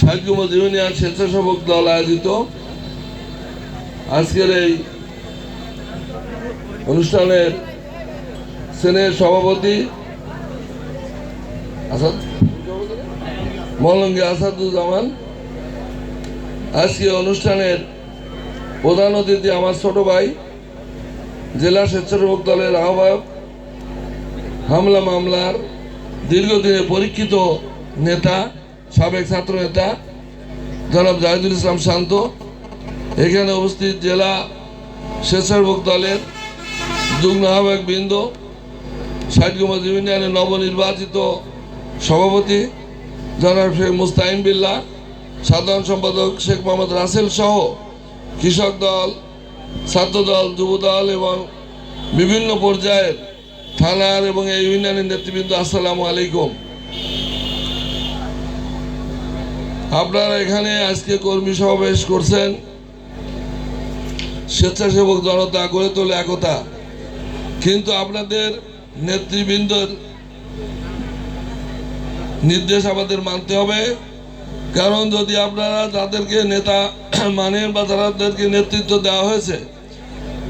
সাহিত্যমত union স্বেচ্ছাসেবক দল আয়োজিত। আজকের এই অনুষ্ঠানের সেনের সভাপতি আসাদ মলঙ্গি আসাদুজ্জামান। আজকে অনুষ্ঠানের প্রধান অতিথি আমার ছোট ভাই, জেলা স্বেচ্ছাসেবক দলের আহ্বায়ক। হামলা মামলার দীর্ঘদিনে পরীক্ষিত নেতা সাবেক ছাত্র নেতা জনাব জাহিদুল ইসলাম শান্ত, এখানে উপস্থিত জেলা স্বেচ্ছাসেবক দলের যুগ্ম আহ্বায়ক বৃন্দ ষাটকুমার ইউনিয়নের নবনির্বাচিত সভাপতি জনাব শেখ মুস্তাইন বিল্লাহ সাধারণ সম্পাদক শেখ মোহাম্মদ রাসেল সহ কৃষক দল, ছাত্র দল, যুব দল এবং বিভিন্ন পর্যায়ের থানার এবং এই ইউনিয়নের নেতৃবৃন্দ, আসসালামু আলাইকুম। আপনারা এখানে আজকে কর্মী সমাবেশ করছেন। স্বেচ্ছাসেবক জনতা গড়ে তোলে একতা। কিন্তু আপনাদের নেতৃবৃন্দর নির্দেশ আমাদের মানতে হবে। কারণ যদি আপনারা যাদেরকে নেতা মানেন বা যাদেরকে নেতৃত্ব দেওয়া হয়েছে,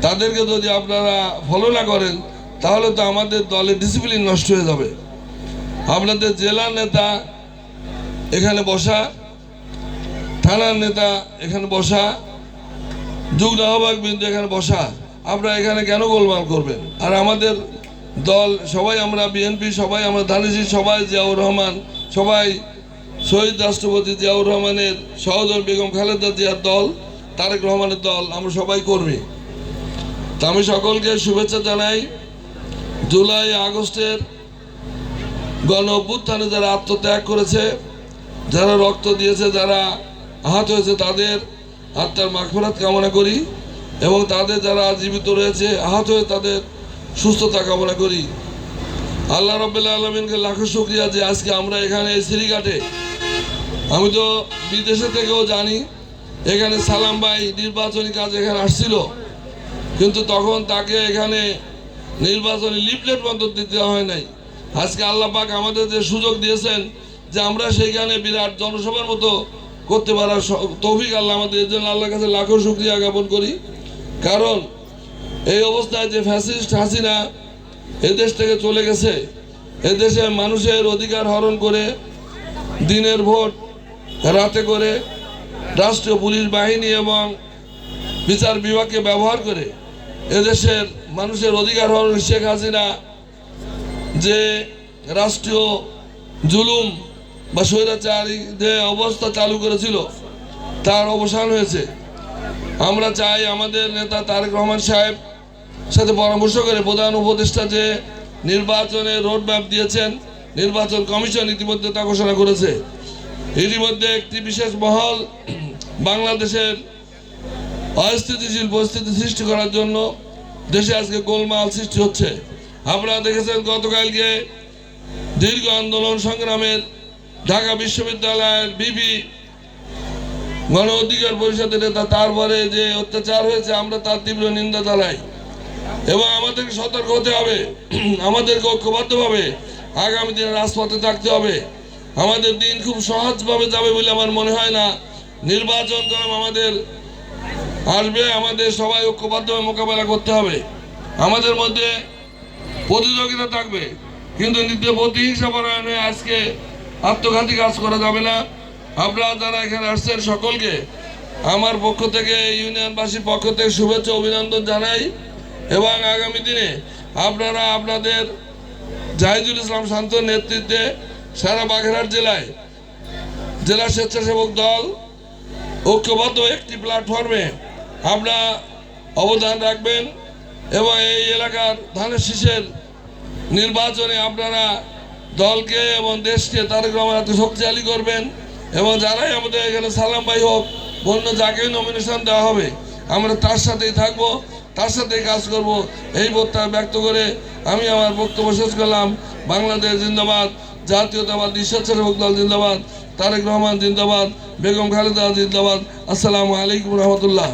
তাদেরকে যদি আপনারা ফলো না করেন, তাহলে তো আমাদের দলের ডিসিপ্লিন নষ্ট হয়ে যাবে। আপনাদের জেলার নেতা এখানে বসা থানার নেতা এখানে বসা, যুগ্ম আহ্বায়ক বিন্দু এখানে বসা, আপনারা এখানে কেন গোলমাল করবেন? আর আমাদের দল, সবাই আমরা বিএনপি, সবাই আমরা ধানিসি সবাই জিয়াউর রহমান, সবাই শহীদ রাষ্ট্রপতি জিয়াউর রহমানের সহদর বেগম খালেদা জিয়ার দল, তারেক রহমানের দল, আমরা সবাই কর্মী। তা আমি সকলকে শুভেচ্ছা জানাই। জুলাই, আগস্টের গণ অভ্যুত্থানে যারা আত্মত্যাগ করেছে, যারা রক্ত দিয়েছে, যারা আহত হয়েছে তাদের আত্মার মাগফিরাত কামনা করি এবং তাদের যারা জীবিত রয়েছে, আহত হয়ে তাদের সুস্থতা কামনা করি। আল্লাহ রবাহ আলমিনকে লাখো শুক্রিয়া যে আজকে আমরা এখানে এই শ্রীঘাটে আমি তো বিদেশে থেকেও জানি, এখানে সালাম ভাই নির্বাচনী কাজ এখানে আসছিল, কিন্তু তখন তাকে এখানে নির্বাচনী লিফলেট বন্ধ দিতে হয় নাই। আজকে আল্লাহ পাক আমাদের যে সুযোগ দিয়েছেন যে আমরা সেইখানে বিরাট জনসভার মতো করতে পারার তৌফিক আল্লাহ আমাদের, এর জন্য আল্লাহর কাছে লাখো শুক্রিয়া জ্ঞাপন করি। কারণ এই অবস্থায় যে ফ্যাসিস্ট হাসিনা এদেশ থেকে চলে গেছে এদেশে মানুষের অধিকার হরণ করে, দিনের ভোট, রাতে করে রাষ্ট্রীয় পুলিশ বাহিনী এবং বিচার বিভাগকে ব্যবহার করে এদেশের মানুষের অধিকার হরণ শেখ হাসিনা যে রাষ্ট্রীয় জুলুম বা স্বৈরাচারী যে অবস্থা চালু করেছিল, তার অবসান হয়েছে। আমরা চাই আমাদের নেতা তারেক রহমান সাহেব সাথে পরামর্শ করে প্রধান উপদেষ্টা যে নির্বাচনের রোড ম্যাপ দিয়েছেন, নির্বাচন কমিশন ইতিমধ্যে তা ঘোষণা করেছে। ইতিমধ্যে একটি বিশেষ মহল বাংলাদেশের অস্থিতিশীল পরিস্থিতি সৃষ্টি করার জন্য দেশে আজকে গোলমাল সৃষ্টি হচ্ছে। আপনারা দেখেছেন গতকালকে দীর্ঘ আন্দোলন সংগ্রামের ঢাকা বিশ্ববিদ্যালয়ের বিবি গণ অধিকার পরিষদের নেতা, তারপরে যে অত্যাচার হয়েছে, আমরা তার তীব্র নিন্দা জানাই। এবং আমাদেরকে সতর্ক হতে হবে। আমাদেরকে ঐক্যবদ্ধভাবে আগামী দিনে রাজপথে থাকতে হবে। আমাদের দিন খুব সহজভাবে যাবে বলে আমার মনে হয় না। নির্বাচন কারণ আমাদের আসবে, আমাদের সবাই ঐক্যবদ্ধভাবে মোকাবেলা করতে হবে। আমাদের মধ্যে প্রতিযোগিতা থাকবে, কিন্তু নিত্য প্রতিহিংসা পরায়ণে আজকে আত্মঘাতী কাজ করা যাবে না। আপনারা যারা এখানে আসছেন সকলকে আমার পক্ষ থেকে, ইউনিয়নবাসীর পক্ষ থেকে শুভেচ্ছা অভিনন্দন জানাই এবং আগামী দিনে আপনারা আপনাদের জাহিদুল ইসলাম শান্তর নেতৃত্বে সারা বাগেরহাট জেলায় জেলা স্বেচ্ছাসেবক দল ঐক্যবদ্ধ একটি প্ল্যাটফর্মে আপনারা অবদান রাখবেন এবং এই এলাকার ধানের শীষের নির্বাচনে আপনারা দলকে এবং দেশকে তারেক রহমান হাতে শক্তিশালী করবেন এবং যারাই আমাদের এখানে সালাম ভাই হোক অন্য যাকেই নমিনেশন দেওয়া হবে, আমরা তার সাথেই থাকব, তার সাথেই কাজ করব। এই প্রত্যাশা ব্যক্ত করে আমি আমার বক্তব্য শেষ করলাম। বাংলাদেশ জিন্দাবাদ, জাতীয়তাবাদ স্বেচ্ছাসেবক দল জিন্দাবাদ, তারেক রহমান জিন্দাবাদ, বেগম খালেদা জিন্দাবাদ। আসসালামু আলাইকুম রহমতুল্লাহ।